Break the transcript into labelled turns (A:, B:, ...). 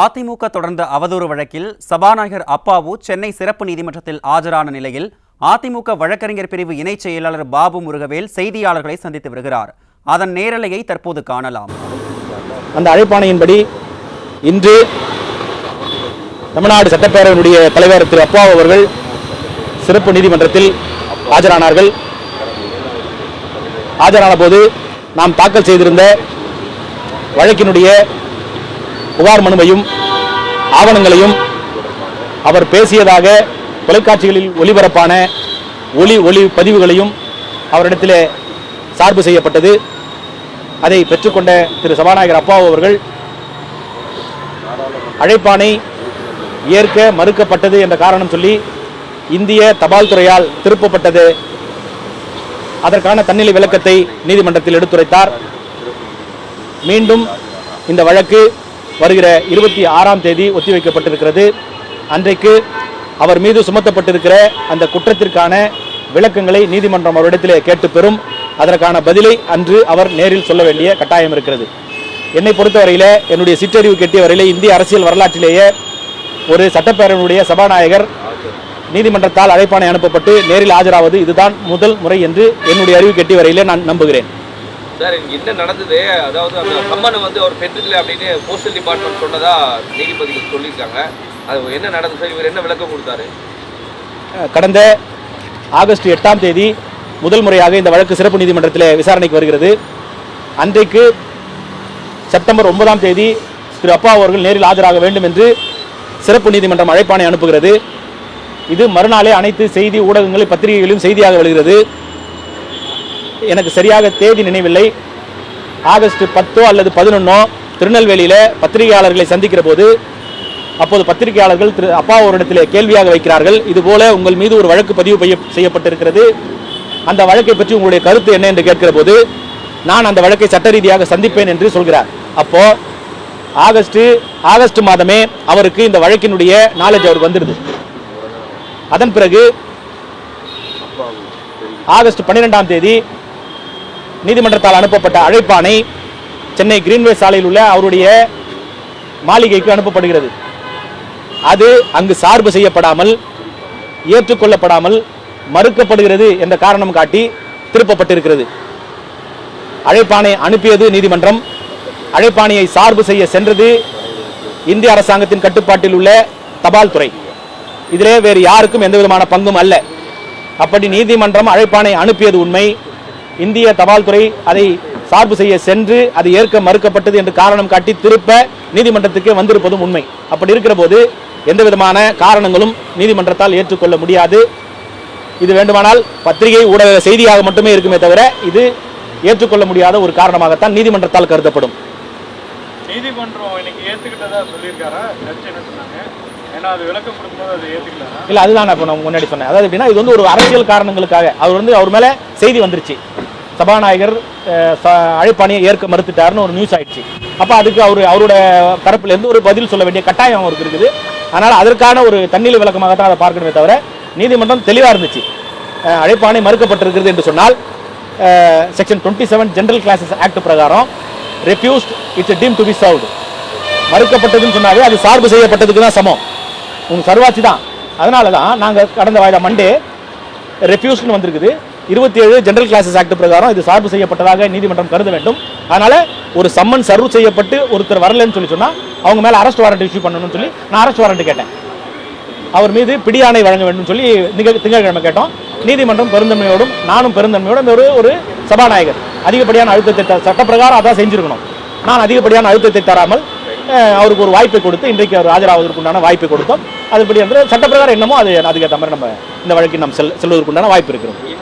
A: அதிமுக தொடர்ந்த அவதூறு வழக்கில் சபாநாயகர் அப்பாவு சென்னை சிறப்பு நீதிமன்றத்தில் ஆஜரான நிலையில் அதிமுக வழக்கறிஞர் பிரிவு இணைச் செயலாளர் பாபு முருகவேல் செய்தியாளர்களை சந்தித்து வருகிறார். அதன் நேரலையை தற்போது காணலாம்.
B: அந்த அழைப்பாணையின்படி இன்று தமிழ்நாடு சட்டப்பேரவையினுடைய தலைவர் திரு அப்பாவு அவர்கள் சிறப்பு நீதிமன்றத்தில் ஆஜரானார்கள். ஆஜரான போது நாம் தாக்கல் செய்திருந்த வழக்கினுடைய புகார் மனுவையும் ஆவணங்களையும் அவர் பேசியதாக தொலைக்காட்சிகளில் ஒளிபரப்பான ஒளி ஒளி பதிவுகளையும் அவரிடத்திலே சார்பு செய்யப்பட்டது. அதை பெற்றுக்கொண்ட திரு சபாநாயகர் அப்பாவு அவர்கள் அழைப்பானை ஏற்க மறுக்கப்பட்டது என்ற காரணம் சொல்லி இந்திய தபால் துறையால் திருப்பப்பட்டது. அதற்கான தன்னிலை விளக்கத்தை நீதிமன்றத்தில் எடுத்துரைத்தார். மீண்டும் இந்த வழக்கு வருகிற இருபத்தி ஆறாம் தேதி ஒத்திவைக்கப்பட்டிருக்கிறது. அன்றைக்கு அவர் மீது சுமத்தப்பட்டிருக்கிற அந்த குற்றத்திற்கான விளக்கங்களை நீதிமன்றம் அவரிடத்திலே கேட்டு பெறும் அதற்கான பதிலை அன்று அவர் நேரில் சொல்ல வேண்டிய கட்டாயம் இருக்கிறது. என்னை பொறுத்தவரையில் என்னுடைய சிற்றறிவு கெட்டிய வரையிலே இந்திய அரசியல் வரலாற்றிலேயே ஒரு சட்டப்பேரவையுடைய சபாநாயகர் நீதிமன்றத்தால் அழைப்பானை அனுப்பப்பட்டு நேரில் ஆஜராவது இதுதான் முதல் முறை என்று என்னுடைய அறிவு கெட்டிய வரையிலே நான் நம்புகிறேன்.
C: சார் என்ன நடந்தது? அதாவது அந்த சம்மனை வந்து அவர் பெற்றுக்கல அப்படின்னு போஸ்டல் டிபார்ட்மெண்ட் சொன்னதா நீதிபதிகள் சொல்லியிருக்காங்க. அது என்ன நடந்தது சார்? இவர் என்ன விளக்கம் கொடுத்தாரு?
B: கடந்த ஆகஸ்ட் எட்டாம் தேதி முதல் முறையாக இந்த வழக்கு சிறப்பு நீதிமன்றத்தில் விசாரணைக்கு வருகிறது. அன்றைக்கு செப்டம்பர் ஒன்பதாம் தேதி திரு அப்பா அவர்கள் நேரில் ஆஜராக வேண்டும் என்று சிறப்பு நீதிமன்றம் அழைப்பாணை அனுப்புகிறது. இது மறுநாளே அனைத்து செய்தி ஊடகங்கள் பத்திரிகைகளிலும் செய்தியாக வருகிறது. எனக்கு சரியாக தேதி நினைவில்லை. ஆகஸ்ட் பத்தோ அல்லது பதினொன்னோ திருநெல்வேலியில் பத்திரிகையாளர்களை சந்திக்கிற போது அப்போது பத்திரிகையாளர்கள் திரு அப்பா அவரிடத்தில் கேள்வியாக வைக்கிறார்கள். இதுபோல உங்கள் மீது ஒரு வழக்கு பதிவு செய்யப்பட்டிருக்கிறது. அந்த வழக்கை பற்றி உங்களுடைய கருத்து என்ன என்று கேட்கிற போது நான் அந்த வழக்கை சட்ட ரீதியாக சந்திப்பேன் என்று சொல்கிறார். அப்போ ஆகஸ்ட் ஆகஸ்ட் மாதமே அவருக்கு இந்த வழக்கினுடைய நாலேஜ் அவருக்கு வந்துடுது. அதன் பிறகு ஆகஸ்ட் பன்னிரெண்டாம் தேதி நீதிமன்றத்தால் அனுப்பப்பட்ட அழைப்பாணை சென்னை கிரீன்வே சாலையில் உள்ள அவருடைய மாளிகைக்கு அனுப்பப்படுகிறது. அது அங்கு சார்பு செய்யப்படாமல் ஏற்றுக்கொள்ளப்படாமல் மறுக்கப்படுகிறது என்ற காரணம் காட்டி திருப்பப்பட்டிருக்கிறது. அழைப்பாணை அனுப்பியது நீதிமன்றம். அழைப்பாணையை சார்பு செய்ய சென்றது இந்திய அரசாங்கத்தின் கட்டுப்பாட்டில் உள்ள தபால் துறை. இதிலே வேறு யாருக்கும் எந்த விதமான பங்கும் அல்ல. அப்படி நீதிமன்றம் அழைப்பாணை அனுப்பியது உண்மை. இந்திய தபால் துறை அதை சார்பு செய்ய சென்று அது ஏற்க மறுக்கப்பட்டது என்று காரணம் காட்டி திருப்ப நீதிமன்றத்துக்கே வந்திருப்பதும் உண்மை. அப்படி இருக்கிற போது எந்த விதமான காரணங்களும் நீதிமன்றத்தால் ஏற்றுக்கொள்ள முடியாது. இது வேண்டுமானால் பத்திரிகை ஊடக செய்தியாக மட்டுமே இருக்குமே தவிர இது ஏற்றுக்கொள்ள முடியாத ஒரு காரணமாகத்தான் நீதிமன்றத்தால் கருதப்படும்.
D: நீதிமன்றம் இன்னைக்கு ஏத்துக்கிட்டதா சொல்லியிருக்காரா? சொன்னாங்க?
B: இல்ல அதுதான் நான் முன்னாடி சொன்னேன். அதாவது எப்படின்னா இது வந்து ஒரு அரசியல் காரணங்களுக்காக. அவர் வந்து அவர் மேல செய்தி வந்துருச்சு. சபாநாயகர் ச- அழைப்பாணியை ஏற்க மறுத்துட்டாருன்னு ஒரு நியூஸ் ஆயிடுச்சு. அப்போ அதுக்கு அவர் அவரோட தரப்புலேருந்து ஒரு பதில் சொல்ல வேண்டிய கட்டாயம் அவருக்கு இருக்குது. அதனால் அதற்கான ஒரு தண்ணீர் விளக்கமாக தான் அதை பார்க்கணுமே தவிர நீதிமன்றம் தெளிவாக இருந்துச்சு. அழைப்பாணை மறுக்கப்பட்டிருக்கிறது என்று சொன்னால் section twenty seven general clauses act பிரகாரம் refused it's deemed to be served மறுக்கப்பட்டதுன்னு சொன்னாவே அது சார்பு செய்யப்பட்டதுக்கு தான் சமம். உங்கள் சர்வாட்சி தான். அதனால தான் நாங்கள் கடந்த வாய்தா மண்டே ரெஃப்யூஸ்னு வந்திருக்குது. இருபத்தி ஏழு ஜென்ரல் கிளாஸஸ் ஆக்ட் பிரகாரம் இது சார்பு செய்யப்பட்டதாக நீதிமன்றம் கருத வேண்டும். அதனால ஒரு சம்மன் சர்வ் செய்யப்பட்டு ஒருத்தர் வரலன்னு சொல்லி சொன்னா அவங்க மேல அரெஸ்ட் வாரண்ட் இஷ்யூ பண்ணணும்னு சொல்லி நான் அரெஸ்ட் வாரண்ட் கேட்டேன். அவர் மீது பிடியாணை வழங்க வேண்டும் சொல்லி திங்கட்கிழமை கேட்டோம். நீதிமன்றம் பெருந்தன்மையோடும் நானும் பெருந்தன்மையோடும் இந்த ஒரு ஒரு சபாநாயகர். அதிகப்படியான அழுத்தத்தை த- சட்டப்பிரகாரம் அதான் செஞ்சிருக்கணும். நான் அதிகப்படியான அழுத்தத்தை தராமல் அவருக்கு ஒரு வாய்ப்பை கொடுத்து இன்றைக்கு அவர் ஆஜராவதற்குண்டான வாய்ப்பை கொடுத்தோம். அதுபடி வந்து சட்டப்பிரகாரம் என்னமோ அது அதுக்கேற்ற மாதிரி நம்ம இந்த வழக்கில் நாம் செல் செல்வதற்குண்டான வாய்ப்பு இருக்கிறோம்